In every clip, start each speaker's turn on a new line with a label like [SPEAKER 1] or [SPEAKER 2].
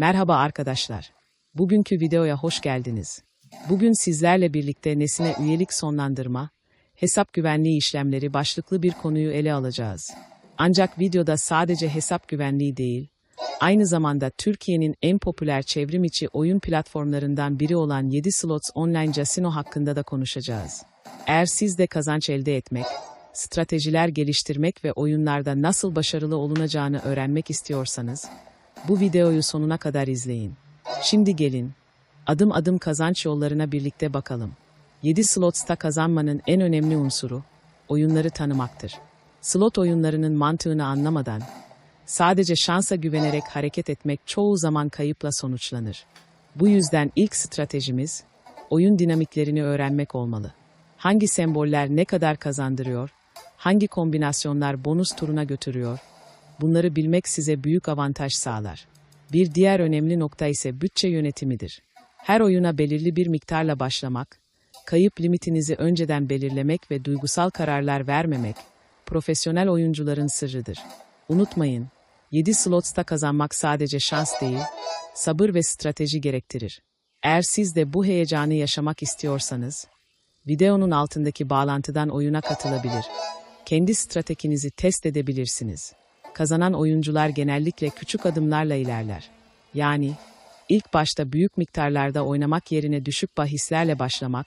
[SPEAKER 1] Merhaba arkadaşlar. Bugünkü videoya hoş geldiniz. Bugün sizlerle birlikte Nesine üyelik sonlandırma, hesap güvenliği işlemleri başlıklı bir konuyu ele alacağız. Ancak videoda sadece hesap güvenliği değil, aynı zamanda Türkiye'nin en popüler çevrim içi oyun platformlarından biri olan 7 Slots Online Casino hakkında da konuşacağız. Eğer siz de kazanç elde etmek, stratejiler geliştirmek ve oyunlarda nasıl başarılı olunacağını öğrenmek istiyorsanız, bu videoyu sonuna kadar izleyin. Şimdi gelin, adım adım kazanç yollarına birlikte bakalım. 7 Slots'ta kazanmanın en önemli unsuru, oyunları tanımaktır. Slot oyunlarının mantığını anlamadan, sadece şansa güvenerek hareket etmek çoğu zaman kayıpla sonuçlanır. Bu yüzden ilk stratejimiz, oyun dinamiklerini öğrenmek olmalı. Hangi semboller ne kadar kazandırıyor, hangi kombinasyonlar bonus turuna götürüyor, bunları bilmek size büyük avantaj sağlar. Bir diğer önemli nokta ise bütçe yönetimidir. Her oyuna belirli bir miktarla başlamak, kayıp limitinizi önceden belirlemek ve duygusal kararlar vermemek, profesyonel oyuncuların sırrıdır. Unutmayın, 7 slotsta kazanmak sadece şans değil, sabır ve strateji gerektirir. Eğer siz de bu heyecanı yaşamak istiyorsanız, videonun altındaki bağlantıdan oyuna katılabilir. Kendi stratejinizi test edebilirsiniz. Kazanan oyuncular genellikle küçük adımlarla ilerler. Yani ilk başta büyük miktarlarda oynamak yerine düşük bahislerle başlamak,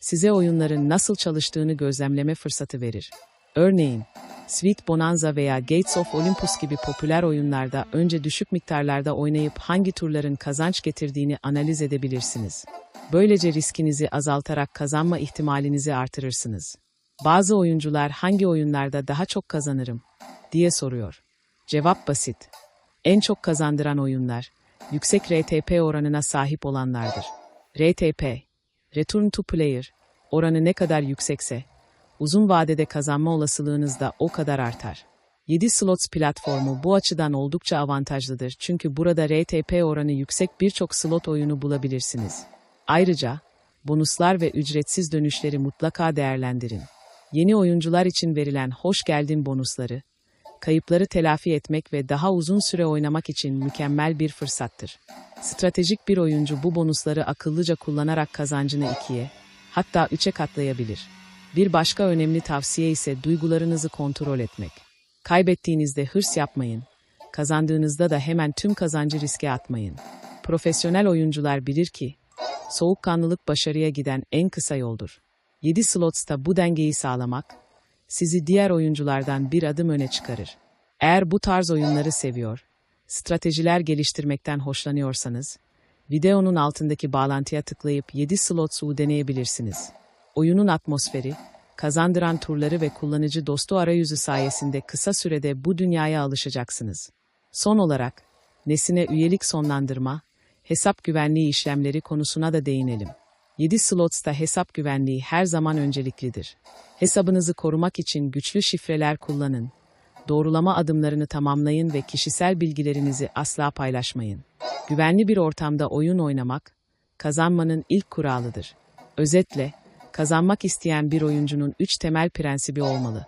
[SPEAKER 1] size oyunların nasıl çalıştığını gözlemleme fırsatı verir. Örneğin, Sweet Bonanza veya Gates of Olympus gibi popüler oyunlarda önce düşük miktarlarda oynayıp hangi turların kazanç getirdiğini analiz edebilirsiniz. Böylece riskinizi azaltarak kazanma ihtimalinizi artırırsınız. Bazı oyuncular hangi oyunlarda daha çok kazanırım diye soruyor. Cevap basit. En çok kazandıran oyunlar, yüksek RTP oranına sahip olanlardır. RTP, Return to Player, oranı ne kadar yüksekse, uzun vadede kazanma olasılığınız da o kadar artar. 7 Slots platformu bu açıdan oldukça avantajlıdır çünkü burada RTP oranı yüksek birçok slot oyunu bulabilirsiniz. Ayrıca, bonuslar ve ücretsiz dönüşleri mutlaka değerlendirin. Yeni oyuncular için verilen hoş geldin bonusları, kayıpları telafi etmek ve daha uzun süre oynamak için mükemmel bir fırsattır. Stratejik bir oyuncu bu bonusları akıllıca kullanarak kazancını ikiye, hatta üçe katlayabilir. Bir başka önemli tavsiye ise duygularınızı kontrol etmek. Kaybettiğinizde hırs yapmayın, kazandığınızda da hemen tüm kazancı riske atmayın. Profesyonel oyuncular bilir ki, soğukkanlılık başarıya giden en kısa yoldur. 7 slotsta bu dengeyi sağlamak, sizi diğer oyunculardan bir adım öne çıkarır. Eğer bu tarz oyunları seviyor, stratejiler geliştirmekten hoşlanıyorsanız, videonun altındaki bağlantıya tıklayıp 7 slotsu deneyebilirsiniz. Oyunun atmosferi, kazandıran turları ve kullanıcı dostu arayüzü sayesinde kısa sürede bu dünyaya alışacaksınız. Son olarak, Nesine üyelik sonlandırma, hesap güvenliği işlemleri konusuna da değinelim. 7 Slots'ta hesap güvenliği her zaman önceliklidir. Hesabınızı korumak için güçlü şifreler kullanın. Doğrulama adımlarını tamamlayın ve kişisel bilgilerinizi asla paylaşmayın. Güvenli bir ortamda oyun oynamak, kazanmanın ilk kuralıdır. Özetle, kazanmak isteyen bir oyuncunun üç temel prensibi olmalı.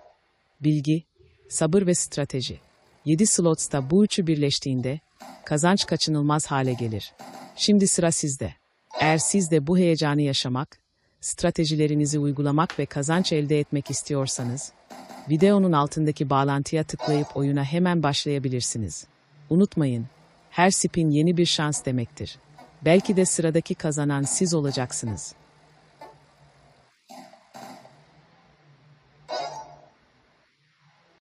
[SPEAKER 1] Bilgi, sabır ve strateji. 7 Slots'ta bu üçü birleştiğinde, kazanç kaçınılmaz hale gelir. Şimdi sıra sizde. Eğer siz de bu heyecanı yaşamak, stratejilerinizi uygulamak ve kazanç elde etmek istiyorsanız, videonun altındaki bağlantıya tıklayıp oyuna hemen başlayabilirsiniz. Unutmayın, her spin yeni bir şans demektir. Belki de sıradaki kazanan siz olacaksınız.